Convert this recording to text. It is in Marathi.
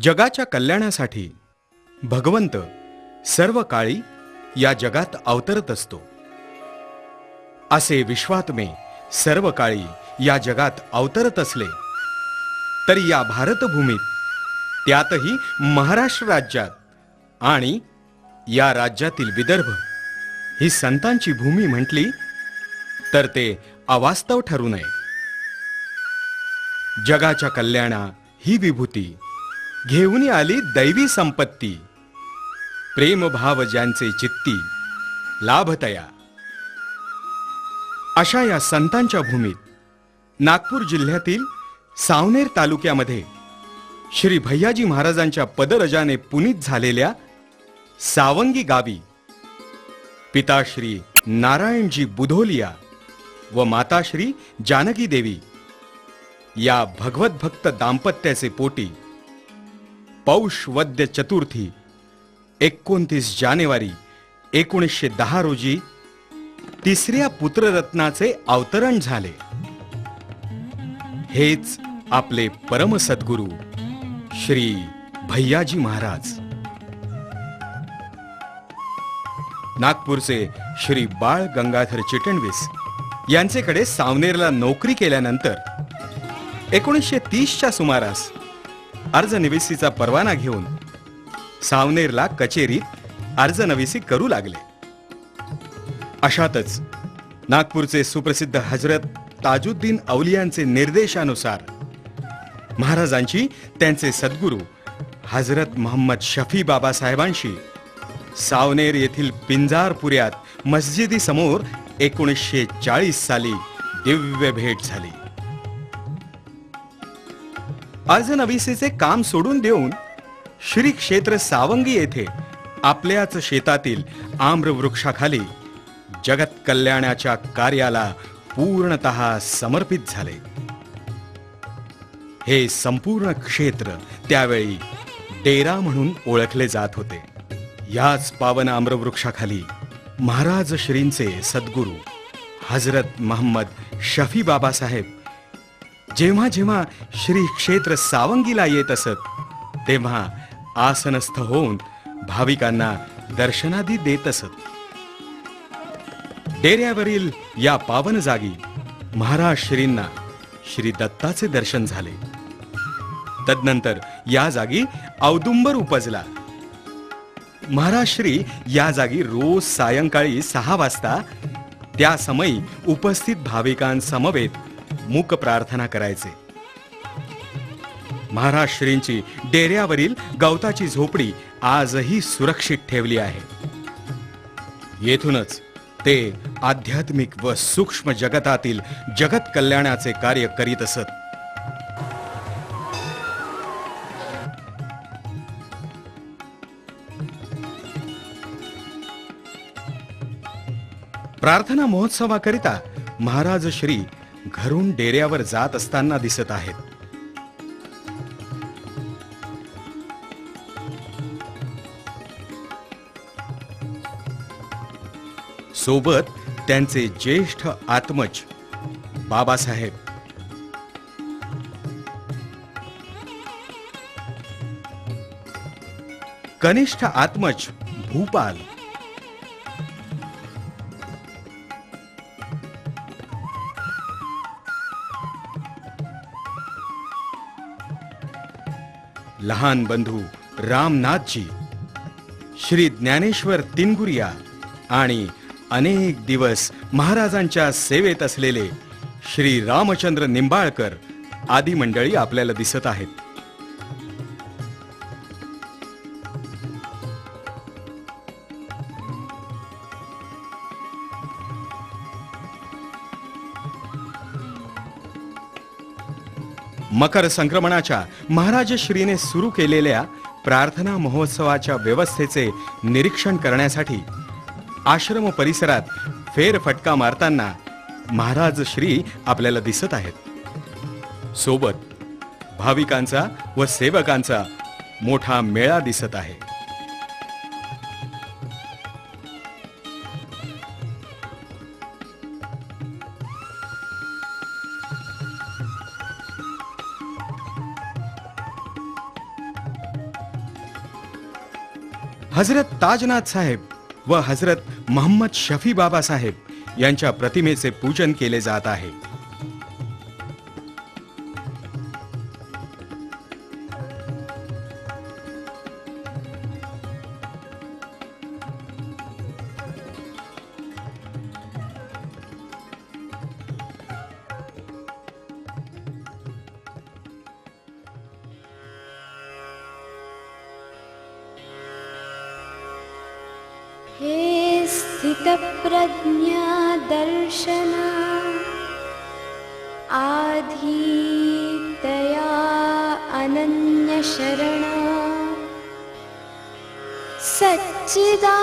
जगाच्या कल्याणासाठी भगवंत सर्व काळी या जगात अवतरत असतो. असे विश्वात्मे सर्व काळी या जगात अवतरत असले तरी या भारतभूमीत त्यातही महाराष्ट्र राज्यात आणि या राज्यातील विदर्भ ही संतांची भूमी म्हटली तर ते अवास्तव ठरू नये. जगाच्या कल्याणा ही विभूती घेऊन आली दैवी संपत्ती. प्रेमभाव ज्यांचे चित्ती लाभतया. अशा या संतांच्या भूमीत नागपूर जिल्ह्यातील सावनेर तालुक्यामध्ये श्री भैयाजी महाराजांच्या पदरजाने पुनीत झालेल्या सावंगी गावी पिता श्री नारायणजी बुधोलिया व माताश्री जानकी देवी या भगवत भक्त दाम्पत्याचे पोटी पौष वद्य चतुर्थी एकोणतीस जानेवारी एकोणीसशे दहा रोजी तिसऱ्या पुत्ररत्नाचे अवतरण झाले. हेच आपले परम सद्गुरु श्री भैयाजी महाराज. नागपूरचे श्री बाळ गंगाधर चिटणवीस यांचेकडे सावनेरला नोकरी केल्यानंतर एकोणीसशे तीसच्या सुमारास अर्जनिवेसीचा परवाना घेऊन सावनेरला कचेरीत अर्जनविसी करू लागले. अशातच नागपूरचे सुप्रसिद्ध हजरत ताजुद्दीन औलियांचे निर्देशानुसार महाराजांची त्यांचे सद्गुरू हजरत मोहम्मद शफी बाबासाहेबांशी सावनेर येथील पिंजारपुऱ्यात मस्जिदी समोर एकोणीसशे चाळीस साली दिव्य भेट झाली. अर्जनविसेचे काम सोडून देऊन श्री क्षेत्र सावंगी येथे आपल्याच शेतातील आम्र वृक्षाखाली जगत कल्याणाच्या कार्याला पूर्णत समर्पित झाले. हे संपूर्ण क्षेत्र त्यावेळी डेरा म्हणून ओळखले जात होते. याच पावन आम्रवृक्षाखाली महाराज श्रींचे सद्गुरू हजरत महम्मद शफी बाबासाहेब जेव्हा जेव्हा श्री क्षेत्र सावंगीला येत असत तेव्हा आसनस्थ होऊन भाविकांना दर्शनादी देत असत. डेऱ्यावरील या पावन जागी महाराज श्रींना श्री दत्ताचे दर्शन झाले. तदनंतर या जागी औदुंबर उपजला. महाराज श्री या जागी रोज सायंकाळी सहा वाजता त्या समयी उपस्थित भाविकांसमवेत मूक प्रार्थना करायचे. महाराज श्रींची डेऱ्यावरील गवताची झोपडी आजही सुरक्षित ठेवली आहे. येथूनच ते आध्यात्मिक व सूक्ष्म जगतातील जगत कल्याणाचे कार्य करीत असत. प्रार्थना महोत्सवाकरिता महाराज श्री घरून डेऱ्यावर जात असताना दिसत आहेत. सोबत त्यांचे ज्येष्ठ आत्मज बाबासाहेब. कनिष्ठ आत्मज भूपाल. लहान बंधू रामनाथजी श्री ज्ञानेश्वर तिनगुरिया आणि अनेक दिवस महाराजांच्या सेवेत असलेले श्री रामचंद्र निंबाळकर आदी मंडळी आपल्याला दिसत आहेत. मकर संक्रमणाच्या महाराज श्रीने सुरू केलेल्या प्रार्थना महोत्सवाच्या व्यवस्थेचे निरीक्षण करण्यासाठी आश्रम परिसरात फेरफटका मारताना महाराज श्री आपल्याला दिसत आहेत. सोबत भाविकांचा व सेवकांचा मोठा मेळा दिसत आहे. हजरत ताजनाथ साहेब व हजरत महम्मद शफी बाबासाहेब यांच्या प्रतिमेचे पूजन केले जात आहे. हे स्थितप्रज्ञा दर्शना आधीतया अनन्यशरणा। सच्चिदा